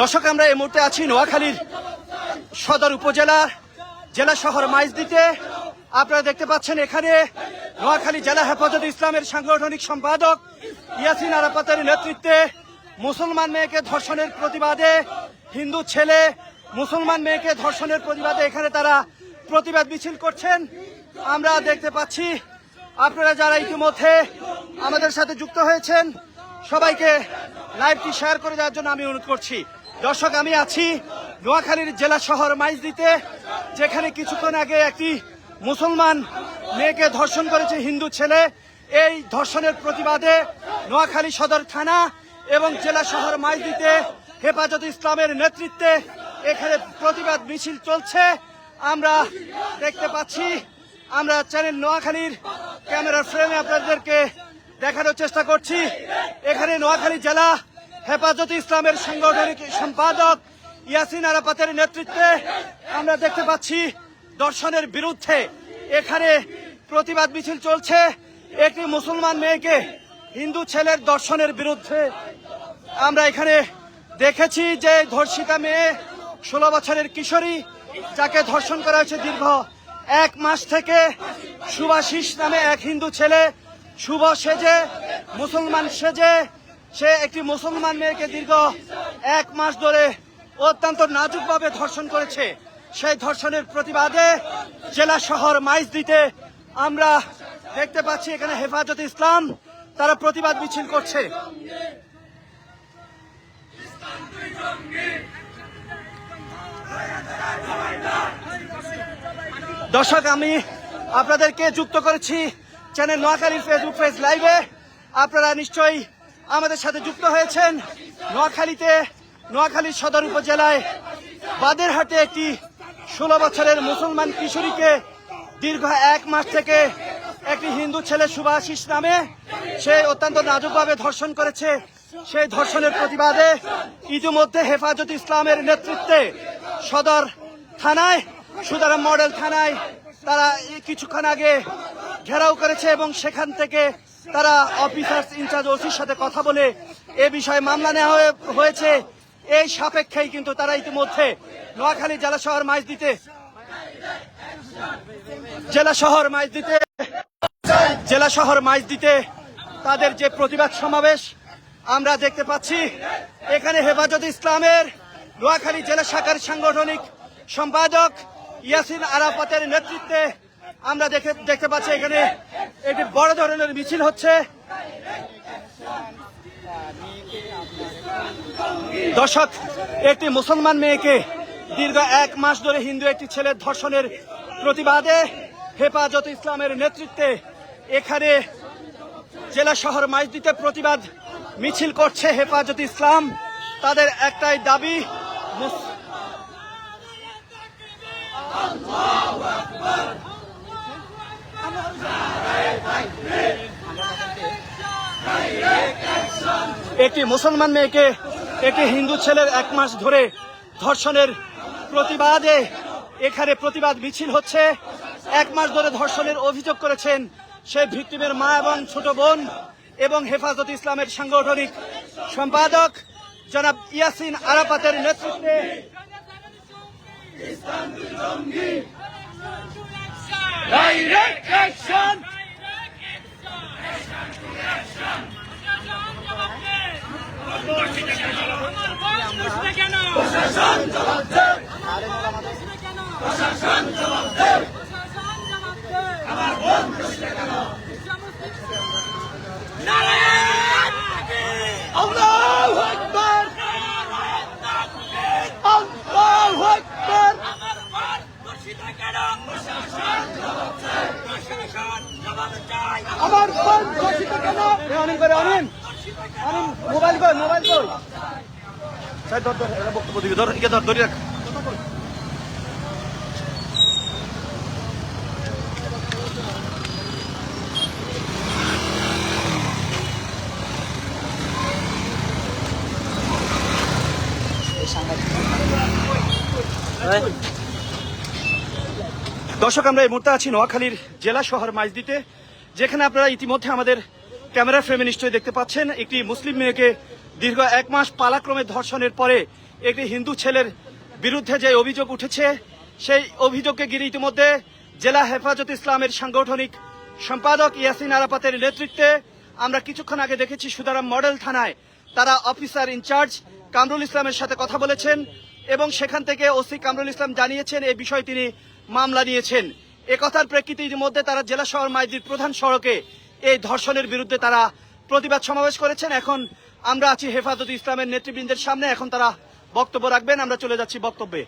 দর্শক, আমরা এই মুহূর্তে আছি নোয়াখালীর সদর উপজেলা জেলা শহর মাইজদিতে। আপনারা দেখতে পাচ্ছেন এখানে নোয়াখালী জেলা হেফাজত ইসলামের সাংগঠনিক সম্পাদক ইয়াসিন আরাফাতের নেতৃত্বে মুসলমান মেয়েকে ধর্ষণের প্রতিবাদে হিন্দু ছেলে মুসলমান মেয়েকে ধর্ষণের প্রতিবাদে এখানে তারা প্রতিবাদ মিছিল করছেন, আমরা দেখতে পাচ্ছি আপনারা যারা ইতিমধ্যে আমাদের সাথে যুক্ত হয়েছেন, সবাইকে লাইভটি শেয়ার করে দেওয়ার জন্য আমি অনুরোধ করছি। দর্শক, আমি আছি নোয়াখালীর জেলা শহর মাইজদিতে যেখানে কিছুক্ষণ আগে একটি মুসলমান মেয়েকে ধর্ষণ করেছে হিন্দু ছেলে। এই ধর্ষণের প্রতিবাদে নোয়াখালী সদর থানা এবং জেলা শহর মাইজদিতে হেফাজত ইসলামের নেতৃত্বে এখানে প্রতিবাদ মিছিল চলছে। আমরা দেখতে পাচ্ছি, আমরা চ্যানেল নোয়াখালীর ক্যামেরার ফ্রেমে আপনাদেরকে দেখানোর চেষ্টা করছি। এখানে নোয়াখালী জেলা হেফাজত ইসলামের সাংগঠনিক সম্পাদক ইয়াসিন আরাফাতের নেতৃত্বে আমরা দেখতে পাচ্ছি দর্শনের বিরুদ্ধে এখানে প্রতিবাদ মিছিল চলছে। একটি মুসলমান মেয়েকে হিন্দু ছেলের দর্শনের বিরুদ্ধে আমরা এখানে দেখেছি যে ধর্ষিতা মেয়ে ষোলো বছরের কিশোরী যাকে ধর্ষণ করা হয়েছে দীর্ঘ এক মাস থেকে সুভাশিস নামে এক হিন্দু ছেলে, শুভ সেজে, মুসলমান সেজে, সে একটি মুসলমান মেয়েকে দীর্ঘ এক মাস ধরে অত্যন্ত নাজুকভাবে ধর্ষণ করেছে। সেই ধর্ষণের প্রতিবাদে জেলা শহর মাইজ দিতে আমরা দেখতে পাচ্ছি এখানে হেফাজত ইসলাম, তারা প্রতিবাদ মিছিল করছে। দর্শক, আমি আপনাদেরকে যুক্ত করেছি চ্যানেল নোয়াখালীর ফেসবুক পেজ লাইভে আপনারা নিশ্চয়ই আমাদের সাথে যুক্ত হয়েছেন। নোয়াখালীতে, নোয়াখালী সদর উপজেলায় বাদেরহাটে একটি ষোলো বছরের মুসলমান কিশোরীকে দীর্ঘ এক মাস থেকে একটি হিন্দু ছেলে সুভাশিস নামে সে অত্যন্ত নাজুকভাবে ধর্ষণ করেছে। সেই ধর্ষণের প্রতিবাদে ইতিমধ্যে হেফাজত ইসলামের নেতৃত্বে সদর থানায় সুদারাম মডেল থানায় তারা কিছুক্ষণ আগে ঘেরাও করেছে এবং সেখান থেকে তারা অফিসার্স ইনচার্জ ওসির সাথে কথা বলে এ বিষয়ে মামলা নেওয়া হয়ে- হয়েছে। এই সাপেক্ষেই কিন্তু তারা ইতিমধ্যে নোয়াখালী জেলা শহর মাইজ দিতে, জেলা শহর মাইজ দিতে, জেলা শহর মাইজ দিতে তাদের যে প্রতিবাদ সমাবেশ আমরা দেখতে পাচ্ছি। এখানে হেফাজত ইসলামের নোয়াখালী জেলা শাখার সাংগঠনিক সম্পাদক ইয়াসিন আরাফাতের নেতৃত্বে আমরা দেখে দেখতে পাচ্ছি এখানে একটি বড় ধরনের মিছিল হচ্ছে। দর্শক, একটি মুসলমান মেয়েকে দীর্ঘ এক মাস ধরে হিন্দু একটি ছেলের ধর্ষণের প্রতিবাদে হেফাজত ইসলামের নেতৃত্বে এখানে জেলা শহর মাইজদিতে প্রতিবাদ মিছিল করছে হেফাজত ইসলাম। তাদের একটাই দাবি একটি মুসলমান মেয়েকে একটি হিন্দু ছেলের এক মাস ধরে ধর্ষণের প্রতিবাদে এখানে প্রতিবাদ মিছিল হচ্ছে। এক মাস ধরে ধর্ষণের অভিযোগ করেছেন সে ভিক্টিমের মা এবং ছোট বোন এবং হেফাজত ইসলামের সাংগঠনিক সম্পাদক। জনাব ইয়াসিন আরাফাতের নেতৃত্বে Direct action! Allahu দর্শক আমরা এই মুহূর্তে আছি নোয়াখালীর জেলা শহর মাইজদিতে যেখানে আপনারা ইতিমধ্যে আমাদের ক্যামেরা ফ্রেমে নিশ্চয়ই দেখতে পাচ্ছেন, একটি মুসলিম মেয়েকে দীর্ঘ এক মাস পালাক্রমে ধর্ষণের পরে একটি হিন্দু ছেলের বিরুদ্ধে যে অভিযোগ উঠেছে, সেই অভিযোগকে ঘিরে ইতিমধ্যে জেলা হেফাজত ইসলামের সাংগঠনিক সম্পাদক ইয়াসিন আরাপাতের নেতৃত্বে আমরা কিছুক্ষণ আগে দেখেছি সুদারাম মডেল থানায় তারা অফিসার ইনচার্জ কামরুল ইসলামের সাথে কথা বলেছেন এবং সেখান থেকে ওসি কামরুল ইসলাম জানিয়েছেন এই বিষয়ে তিনি মামলা নিয়েছেন। একথার কথার প্রেক্ষিতে ইতিমধ্যে তারা জেলা শহর মাইদির প্রধান সড়কে এই ধর্ষণের বিরুদ্ধে তারা প্রতিবাদ সমাবেশ করেছেন। এখন আমরা আছি হেফাজত ইসলামের নেতৃবৃন্দের সামনে। এখন তারা বক্তব্য রাখবেন। আমরা চলে যাচ্ছি বক্তব্যে।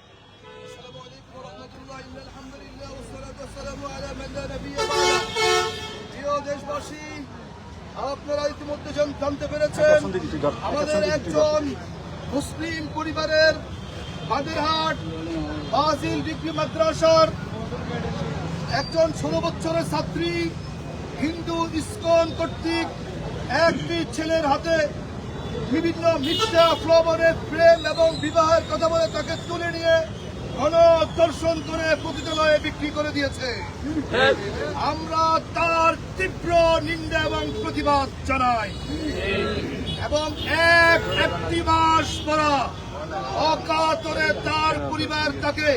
আপনারা ইতিমধ্যে জানতে পেরেছেন, আমাদের একজন মুসলিম পরিবারের বাদেরহাট বাজিল ডিগ্রি মাদ্রাসার একজন ষোলো বছরের ছাত্রী হিন্দু ইসকন কর্তৃক একটি ছেলের হাতে বিভিন্ন মিথ্যা প্রবণের প্রেম এবং বিবাহের কথা বলে তাকে তুলে নিয়ে ঘন দর্শন করে পতিতালয়ে বিক্রি করে দিয়েছে। আমরা তার তীব্র নিন্দা এবং প্রতিবাদ জানাই। এবং এক একটি মাস পরা অকাতরে তার পরিবার তাকে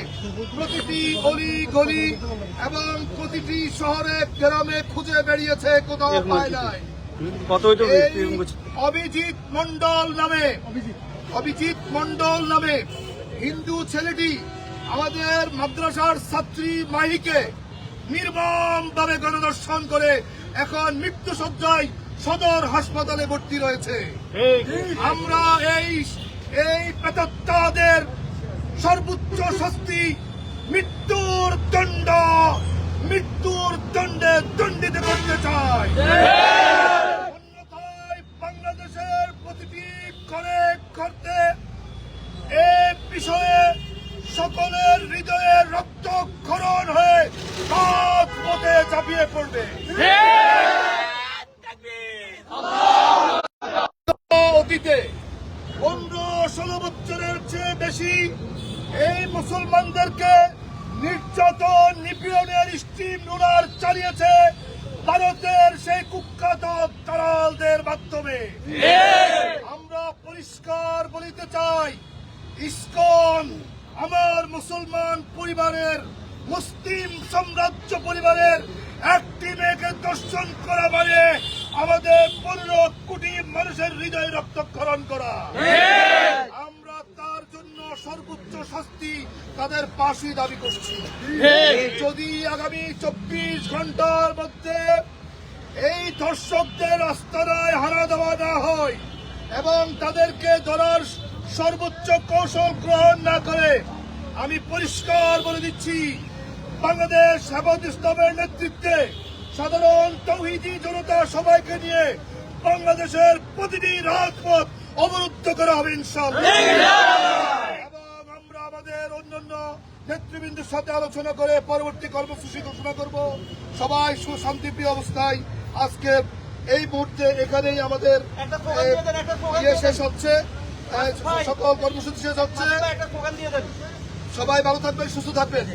প্রতিটি অলি গলি এবং প্রতিটি শহরে গ্রামে খুঁজে বেরিয়েছে কোথাও পায় নাই। অভিজিৎ মন্ডল নামে অভিজিৎ। মন্ডল নামে হিন্দু ছেলেটি আমাদের মাদ্রাসার ছাত্রী মাহিকে নির্মম ভাবে গণদর্শন করে এখন মৃত্যু সজ্জায় সদর হাসপাতালে ভর্তি রয়েছে। আমরা এই এই পেতাত্তাদের সর্বোচ্চ শাস্তি মৃত্যুর দণ্ড, মৃত্যুর দণ্ডে দণ্ডিত করতে চাই। অন্যথায় বাংলাদেশের প্রতিটি ঘরে ঘরতে এ বিষয়ে সকলের হৃদয়ে রক্তক্ষরণ হয়ে রাত পথে চাপিয়ে পড়বে অতীতে পনেরো ষোলো বছরের চেয়ে বেশি এই মুসলমানদেরকে নির্যাতন, নিপীড়নের স্টিম রোলার চালিয়েছে ভারতের সেই কুখ্যাত দালালদের মাধ্যমে। আমরা পরিষ্কার বলিতে চাই, ইস্কন আমার মুসলমান পরিবারের, মুসলিম সাম্রাজ্য পরিবারের একটি মেয়েকে দর্শন করা মানে আমাদের পনেরো কোটি মানুষের হৃদয় রক্তক্ষরণ করা। আমরা তার জন্য সর্বোচ্চ শাস্তি তাদের পাশে দাবি করছি। যদি আগামী চব্বিশ ঘণ্টার মধ্যে এই ধর্ষকদের আস্তানায় হারা দেওয়া না হয় এবং তাদেরকে ধরার সর্বোচ্চ কৌশল গ্রহণ না করে আমি পরিষ্কার বলে দিচ্ছি বাংলাদেশ হেফাজত ইসলামের নেতৃত্বে সাধারণ তৌহিদি জনতা সবাইকে নিয়ে বাংলাদেশের প্রতিটি রাজপথ অবরুদ্ধ করা হবে এবং আমরা আমাদের অন্যান্য নেতৃবৃন্দের সাথে আলোচনা করে পরবর্তী কর্মসূচি ঘোষণা করব। সবাই সুশান্তিপ্রিয় অবস্থায় আজকে এই মুহূর্তে এখানেই আমাদের ইয়ে শেষ হচ্ছে। সকল কর্মসূচি শেষ হচ্ছে। সবাই ভালো থাকবেন সুস্থ থাকবেন।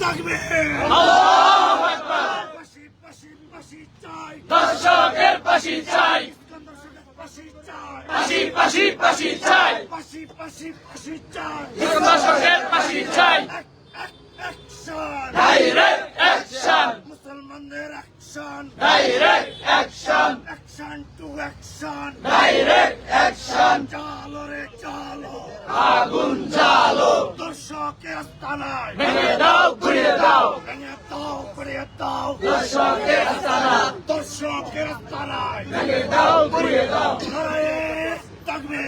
অন্তত নারায়ণ তাকবীর পাশি পাশি পাশি চাই। দর্শকের পাশি চাই। পাশি পাশি পাশি চাই। পাশি পাশি পাশি চাই। দর্শকের পাশি চাই। অ্যাকশন ডাইরেক্ট অ্যাকশন মুসলমানদের action direct action action to action direct action চালো রে চালো আগুন জ্বালো দর্শকের আস্তানায়। ভেঙে দাও। দাও। ভেঙে দাও করে দাও। দর্শকের আস্তানা দর্শকের আস্তানায় ভেঙে দাও ঘুরিয়ে দাও। নারায়ণ তাকবীর